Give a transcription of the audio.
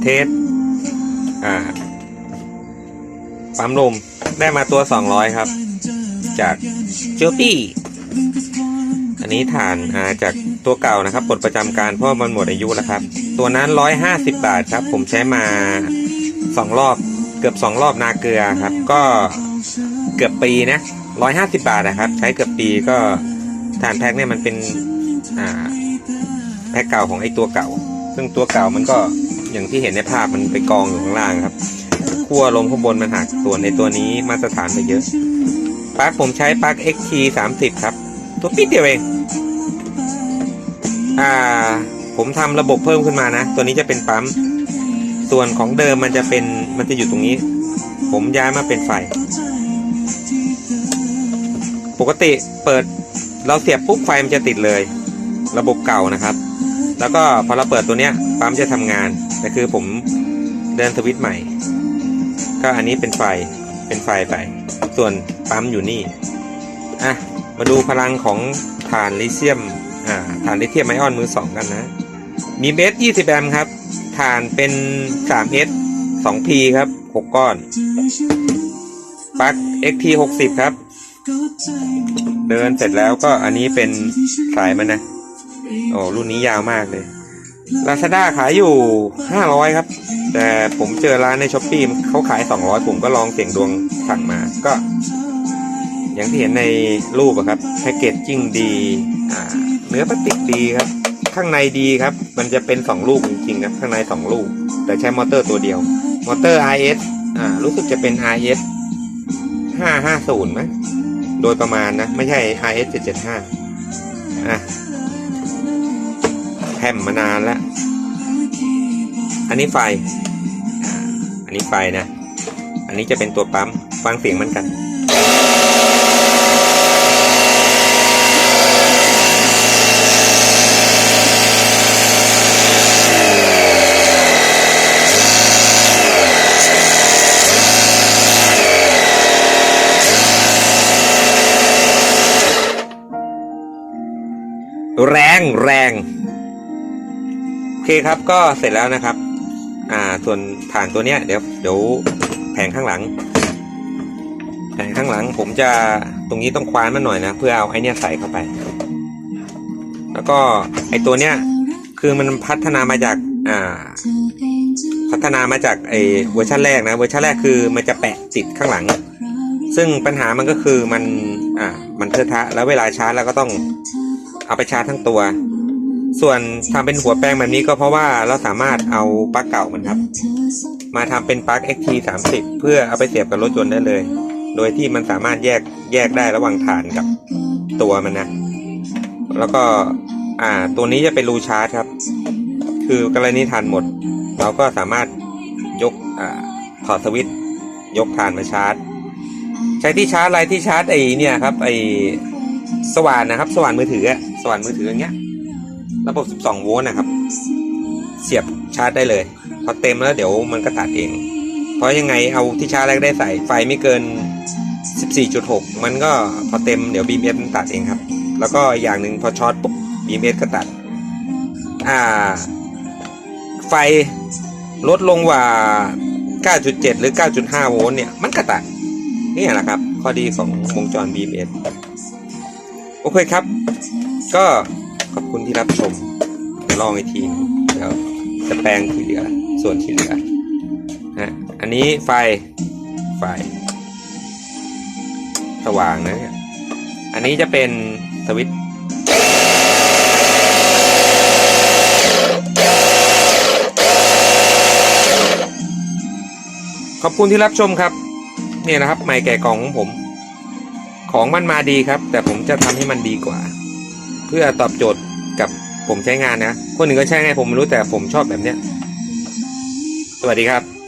เทส อ่า ปั๊มลม ได้มาตัว 200 ครับ จากเจอปี้ อันนี้ฐานอ่าจากตัวเก่านะครับปลดประจำการเพราะมันหมดอายุแล้วครับ ตัวนั้น 150 บาทครับ ผมใช้มา 2 รอบ เกือบ 2 รอบนาเกลือครับ ก็เกือบปีนะ 150 บาทนะครับ ใช้เกือบปีก็ฐานแพ็คเนี่ยมันเป็น อ่า แพ็คเก่าของไอ้ตัวเก่า ซึ่งตัวเก่ามันก็อย่างที่เห็นในภาพมันไปกองอยู่ข้างล่างครับขั้วลมข้างบนมันหักส่วนในตัวนี้มาตรฐานไปเยอะปลั๊กผมใช้ปลั๊ก XT 30 ครับ ตัวปิดเดียวเอง อ่า ผมทำระบบเพิ่มขึ้นมานะ ตัวนี้จะเป็นปั๊ม ส่วนของเดิมมันจะเป็นมันจะอยู่ตรงนี้ ผมย้ายมาเป็นไฟ ปกติเปิดเราเสียบปุ๊บไฟมันจะติดเลย ระบบเก่านะครับ แล้วก็พอเราเปิดตัวเนี้ยปั๊มจะทำงานแต่คือผมเดินสวิตช์ใหม่ ก็อันนี้เป็นไฟเป็นไฟไป ส่วนปั๊มอยู่นี่อะมาดูพลังของฐานลิเธียมอ่าฐานลิเธียมไอออนมือสองกันนะ มีเบส20แอมป์ครับฐานเป็น 3S 2P ครับ6ก้อนปลั๊ก XT 60 ครับ เดินเสร็จแล้วก็อันนี้เป็นสายมันนะ โอ้รุ่นนี้ยาวมากเลย Lazada ขายอยู่500ครับ แต่ผมเจอร้านในช้อปปี้เขาขาย200ผมก็ลองเสี่ยงดวงสั่งมาก็ อย่างที่เห็นในรูปครับแพคเกจจิ้งดีเนื้อพลาสติกดีครับ ข้างในดีครับ มันจะเป็น2ลูกจริงๆครับข้างใน2ลูก แต่ใช้มอเตอร์ตัวเดียว มอเตอร์ RS อ่ารู้สึกจะเป็น RS 550ไหมโดยประมาณนะ ไม่ใช่ RS 775อะ แฮมมานานแล้ว อันนี้ไฟ อันนี้ไฟนะ อันนี้จะเป็นตัวปั๊ม ฟังเสียงมันกัน แรงแรง อเคครับก็เสร็จแล้วนะครับ อ่าส่วนฐานตัวเนี้ยเดี๋ยวเดี๋ยวแผงข้างหลัง แผงข้างหลังผมจะตรงนี้ต้องคว้านมันหน่อยนะ เพื่อเอาไอเนี้ยใส่เข้าไป แล้วก็ไอตัวเนี้ยคือมันพัฒนามาจากอ่าพัฒนามาจากไอเวอร์ชันแรกนะเวอร์ชันแรกคือมันจะแปะติดข้างหลัง ซึ่งปัญหามันก็คือมันอ่ามันเทอะทะแล้วเวลาชาร์จแล้วก็ต้องเอาไปชาร์จทั้งตัว ส่วนทำเป็นหัวแปลงแบบนี้ก็เพราะว่าเราสามารถเอาปลั๊กเก่ามันครับ มาทำเป็นปลั๊ก XT 30 เพื่อเอาไปเสียบกับรถยนต์ได้เลย โดยที่มันสามารถแยกแยกได้ระหว่างฐานกับตัวมันนะ แล้วก็อ่าตัวนี้จะเป็นรูชาร์จครับ คือกรณีฐานหมด เราก็สามารถยกอ่าถอดสวิตช์ยกฐานมาชาร์จ ใช้ที่ชาร์จอะไรที่ชาร์จไอเนี่ยครับไอสว่านนะครับ สว่านมือถืออะสว่านมือถืออย่างเงี้ย ระบบ 12 โวลต์นะครับ เสียบชาร์จได้เลย พอเต็มแล้วเดี๋ยวมันก็ตัดเอง เพราะยังไงเอาที่ชาร์จแรกได้ใส่ไฟไม่เกิน 14.6 มันก็พอเต็มเดี๋ยว BMS มันตัดเองครับ แล้วก็อย่างหนึ่งพอช็อตปุ๊บ BMS ก็ตัด อ่า ไฟลดลงว่า 9.7 หรือ 9.5 โวลต์เนี่ย มันก็ตัด นี่แหละครับ ข้อดีของวงจร BMS โอเคครับ ก็ ขอบคุณที่รับชมเดี๋ยวลองอีกทีเดี๋ยวจะแปลงที่เหลือส่วนที่เหลือนะอันนี้ไฟไฟ สว่างนะเนี่ยอันนี้จะเป็นสวิตขอบคุณที่รับชมครับ เนี่ยนะครับใหม่แก่กล่องของผม ของมันมาดีครับ แต่ผมจะทำให้มันดีกว่า พื่อตอบโจทย์กับผมใช้งานนะ คนหนึ่งก็ใช้ไงผมไม่รู้แต่ผมชอบแบบเนี้ย สวัสดีครับ